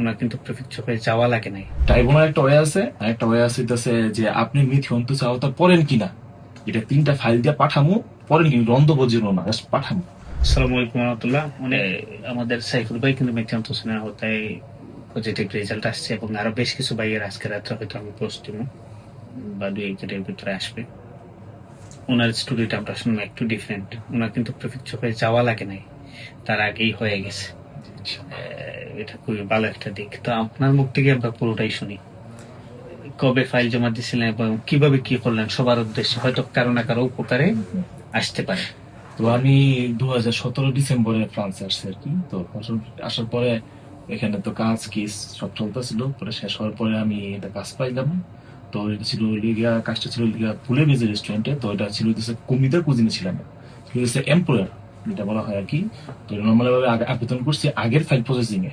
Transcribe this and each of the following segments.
ওনার কিন্তু প্রেফেকচারে যাওয়া লাগে নাই। ট্রাইব্যুনাল একটা ওয়ে আছে আর একটা ওয়ে আছে যে আপনি মিথি আওতা পড়েন কিনা? এটা তিনটা ফাইল দিয়ে পাঠামু পড়েন কিনা? রন্ধ বজিরো না জাস্ট পাঠামু। আসসালামু আলাইকুম রহমতুল্লাহ মানে আমাদের সাইফুল ভাই কিন্তু মেকজান্ত হোসেনের হতায় পজিটিভ রেজাল্ট আসছে এবং আরও বেশ কিছু ভাইয়ের আজকে রাত্রে হয়তো আমি পোস্ট দিব বা দুই একদিনের ভিতরে আসবে। ওনার স্টোরিটা আমরা শুনব একটু ডিফারেন্ট ওনার কিন্তু প্রেফেকচারে যাওয়া লাগে নাই তার আগেই হয়ে গেছে। এটা খুবই ভালো একটা দিক। তো আপনার মুখ থেকে আমরা পুরোটাই শুনি। কবে ফাইল জমা দিয়েছিলেন এবং কীভাবে কি করলেন, সবার উদ্দেশ্যে হয়তো কারও না কারও উপকারে আসতে পারে। তো আমি দু হাজার সতেরো ডিসেম্বরে ফ্রান্সে আসছি আর কি। তো আসার- পরে এখানে তো কাজ কেস সব চলতেছিল। পরে শেষ হওয়ার পরে আমি এটা কাজ পাইলাম। তো এটা ছিল লিগা কাজটা ছিল লিগা ফুলে বেজে রেস্টুরেন্টে তো এটা ছিল কমিদার কুজিনে ছিলাম। ছিল এমপ্লয়ার যেটা বলা হয় আর কি। তো নর্মাল ভাবে আবেদন করছি আগের ফাইল প্রসেসিং এ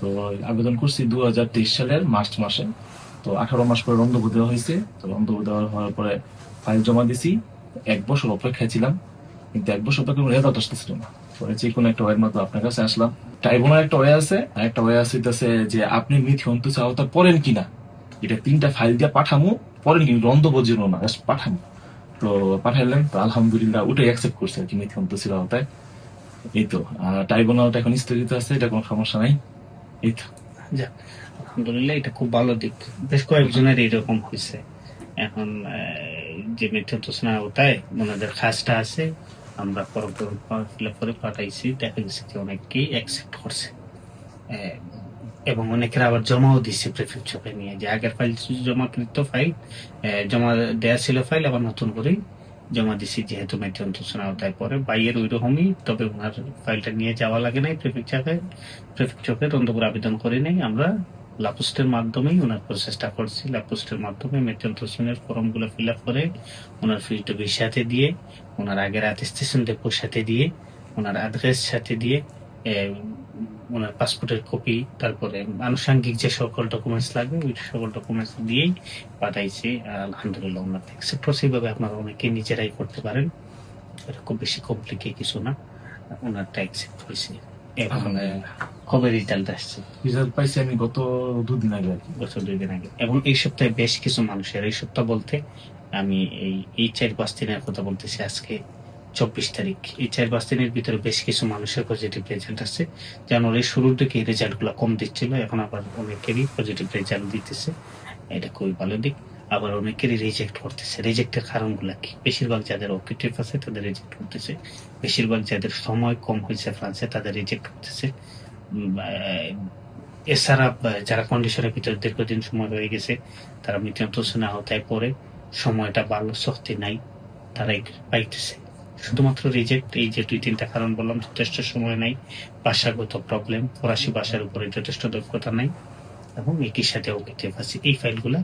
তো আবেদন করছি দু হাজার তেইশ সালের মার্চ মাসে। তো আঠারো মাস পরে রন্ধব দেওয়া হয়েছে। তো রন্ধব দেওয়া হওয়ার পরে ফাইল জমা দিছি। এক বছর অপেক্ষায় ছিলাম। কিন্তু এক বছর কোনো রেজাল্ট আসতেছিল না। পরে যে কোনো একটা ওয়ের মতো আপনার কাছে আসলাম। ট্রাইব্যুনাল একটা ওয়ে আছে। আর একটা ওয়ে আছে হইতাছে যে আপনি মিথি অন্তচ আওতা পড়েন কিনা। এটা তিনটা ফাইল দিয়ে পাঠামো। পড়েন কিনা? রন্ধ বজিরো না পাঠামু। তো পাঠাইলেন, তো আলহামদুলিল্লাহ ওটাই অ্যাকসেপ্ট করছে আর কি মিথি অন্তছিল আওতায়। এই তো, আর ট্রাইব্যুনালটা এখন স্থগিত আছে, এটা কোনো সমস্যা নাই। এই তো। আলহামদুলিল্লাহ, এটা খুব ভালো দিক। বেশ কয়েকজনের এরকম হয়েছে। এখন যে মেথড না ওটাই ওনাদের কাজটা আছে, আমরা ফিল করে পাঠাইছি, দেখা গেছে যে অনেককেই অ্যাকসেপ্ট করছে। এবং অনেকের আবার জমাও দিচ্ছে প্রেফেকচারে নিয়ে। যে আগের ফাইল জমাকৃত ফাইল জমা দেয়া ছিল ফাইল আবার নতুন করে জমা দিছি যেহেতু মেথড না ওটাই পরে বাইয়ের ওই রকমই তবে ওনার ফাইলটা নিয়ে যাওয়া লাগে নাই প্রেফেকচারে প্রেফেকচারে তন্দপুর আবেদন করে নেই। আমরা লাপোস্টের মাধ্যমেই ওনার প্রসেসটা করছি। লাপোস্টের মাধ্যমে মেট্রন হোসেনের ফর্মগুলো ফিল আপ করে ওনার ফিল্ড বির সাথে দিয়ে, ওনার আগের অ্যাটেস্টেশন ডেপোর সাথে দিয়ে, ওনার অ্যাড্রেস সাথে দিয়ে ওনার পাসপোর্টের কপি তারপরে আনুষঙ্গিক যে সকল ডকুমেন্টস লাগবে ওই সকল ডকুমেন্টস দিয়েই পাঠাইছি আর আলহামদুলিল্লাহ ওনার করছে। এইভাবে আপনারা অনেকে নিজেরাই করতে পারেন। এটা খুব বেশি কমপ্লিকেট কিছু না। ওনারটা অ্যাকসেপ্ট হয়েছে। এবং। কবে রেজাল্ট আসছে? রেজাল্ট পাইছি আমি গত দুদিন আগে আর কি। বছর দুই দিন আগে। এবং এই সপ্তাহে বেশ কিছু মানুষের এই সপ্তাহ বলতে আমি এই এই চার পাঁচ দিনের কথা বলতেছি আজকে। চব্বিশ তারিখ। এই চার পাঁচ দিনের ভিতরে বেশ কিছু মানুষের পজিটিভ রেজাল্ট আছে জানুয়ারির শুরুর দিকে এই রেজাল্টগুলো কম দিচ্ছিল, এখন আবার অনেকেরই পজিটিভ রেজাল্ট দিতেছে। এটা খুবই ভালো দিক। আবার অনেকেরই রিজেক্ট করতেছে। রিজেক্টের কারণগুলো কি? বেশিরভাগ যাদের অকিটিভ আছে, তাদের রিজেক্ট করতেছে। বেশিরভাগ যাদের সময় কম হয়েছে ফ্রান্সে তাদের রিজেক্ট করতেছে। এছাড়া যারা কন্ডিশনের ভিতরে দীর্ঘদিন সময় হয়ে গেছে, তারা মৃত্যু আহতায় পড়ে। সময়টা ভালো, শক্তি নাই, তারাই পাইতেছে। শুধুমাত্র রিজেক্ট এই যে দুই তিনটা কারণ বললাম, যথেষ্ট সময় নাই, ভাষাগত প্রবলেম ফরাসি ভাষার উপরে যথেষ্ট দক্ষতা নাই এবং একই সাথে অকিটিভ আছে। এই ফাইলগুলা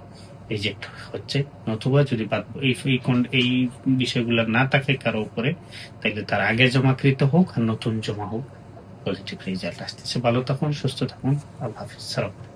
রিজেক্ট হচ্ছে। নতুবা যদি এই এই বিষয়গুলো না থাকে কারও উপরে তাহলে তার আগে জমাকৃত হোক আর নতুন জমা হোক পজিটিভ রেজাল্ট আসতেছে। ভালো থাকুন, সুস্থ থাকুন। আল্লাহ হাফিজ। সালাম